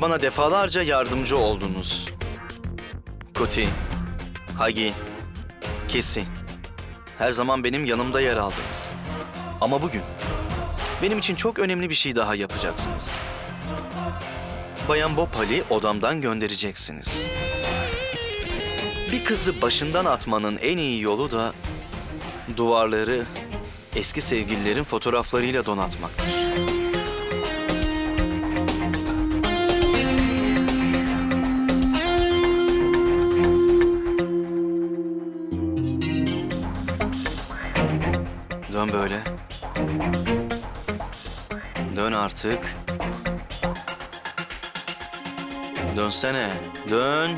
Bana defalarca yardımcı oldunuz. Kuti, Hagi, Kesi. Her zaman benim yanımda yer aldınız. Ama bugün benim için çok önemli bir şey daha yapacaksınız. Bayan Bopal'i odamdan göndereceksiniz. Bir kızı başından atmanın en iyi yolu da duvarları eski sevgililerin fotoğraflarıyla donatmaktır. Dön artık. Dönsene. Dön.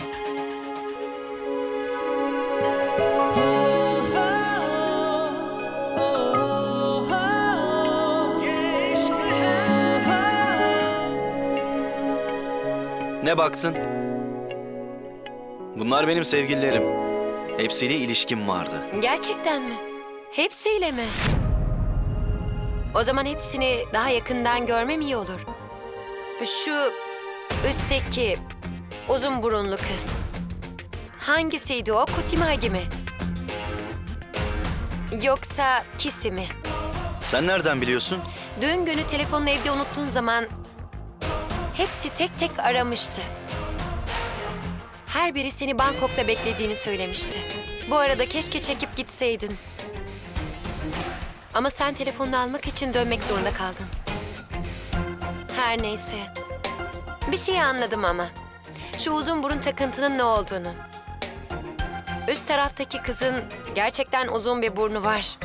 Ne baktın? Bunlar benim sevgililerim. Hepsiyle ilişkim vardı. Gerçekten mi? Hepsiyle mi? O zaman hepsini daha yakından görmem iyi olur. Şu üstteki uzun burunlu kız. Hangisiydi o? Kutimagi mi? Yoksa Kisi mi? Sen nereden biliyorsun? Dün günü telefonunu evde unuttuğun zaman hepsi tek tek aramıştı. Her biri seni Bangkok'ta beklediğini söylemişti. Bu arada keşke çekip gitseydin. Ama sen telefonunu almak için dönmek zorunda kaldın. Her neyse. Bir şey anladım ama. Şu uzun burun takıntının ne olduğunu. Üst taraftaki kızın gerçekten uzun bir burnu var.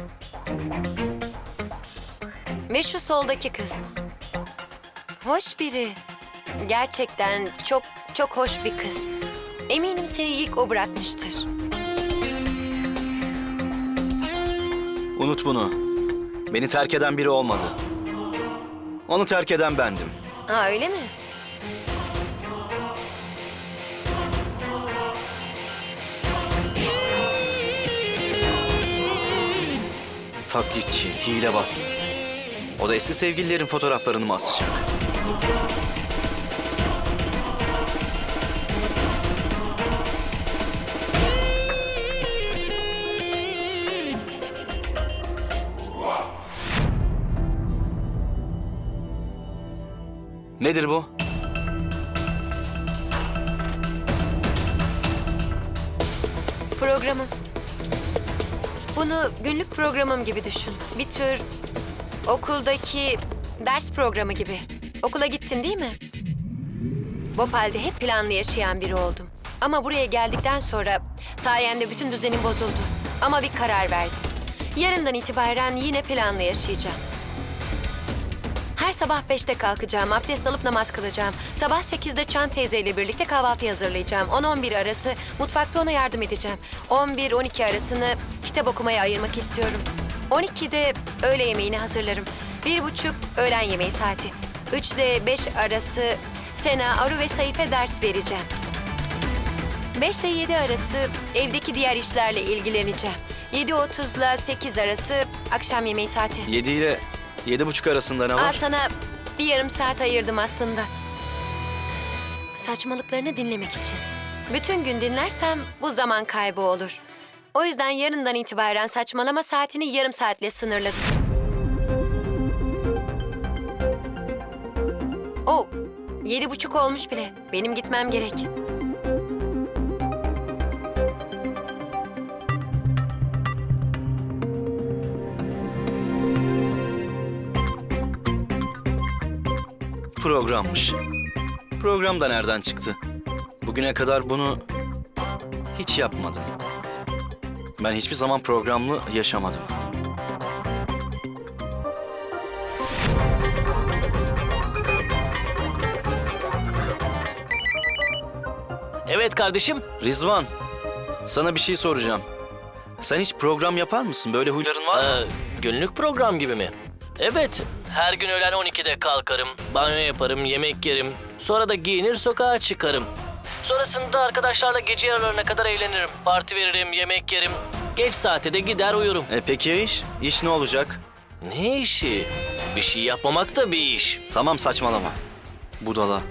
Ve şu soldaki kız. Hoş biri. Gerçekten çok çok hoş bir kız. Eminim seni ilk o bırakmıştır. Unut bunu. Beni terk eden biri olmadı. Onu terk eden bendim. Ha öyle mi? Taklitçi, hilebaz. O da eski sevgililerin fotoğraflarını mı asacak? Nedir bu? Programım. Bunu günlük programım gibi düşün. Bir tür okuldaki ders programı gibi. Okula gittin değil mi? Bopal'de hep planlı yaşayan biri oldum. Ama buraya geldikten sonra sayende bütün düzenim bozuldu. Ama bir karar verdim. Yarından itibaren yine planlı yaşayacağım. Her sabah beşte kalkacağım, abdest alıp namaz kılacağım. Sabah sekizde Çan teyzeyle birlikte kahvaltı hazırlayacağım. 10-11 arası mutfakta ona yardım edeceğim. 11-12 arasını kitap okumaya ayırmak istiyorum. 12'de öğle yemeğini hazırlarım. Bir buçuk öğlen yemeği saati. 3 ile 5 arası Sena, Aru ve Saife ders vereceğim. 5 ile 7 arası evdeki diğer işlerle ilgileneceğim. 7.30 ile 8 arası akşam yemeği saati. 7 ile yedi buçuk arasında ne var? Aa, sana bir yarım saat ayırdım aslında. Saçmalıklarını dinlemek için. Bütün gün dinlersem bu zaman kaybı olur. O yüzden yarından itibaren saçmalama saatini yarım saatle sınırladım. O, yedi buçuk olmuş bile. Benim gitmem gerek. Programmış. Program da nereden çıktı? Bugüne kadar bunu hiç yapmadım. Ben hiçbir zaman programlı yaşamadım. Evet kardeşim. Rizvan, sana bir şey soracağım. Sen hiç program yapar mısın? Böyle huyların var mı? Ee, günlük program gibi mi? Evet. Her gün öğlen 12'de kalkarım, banyo yaparım, yemek yerim. Sonra da giyinir sokağa çıkarım. Sonrasında arkadaşlarla gece yarılarına kadar eğlenirim. Parti veririm, yemek yerim. Geç saate de gider uyurum. E peki ya iş? İş ne olacak? Ne işi? Bir şey yapmamak da bir iş. Tamam saçmalama. Budala.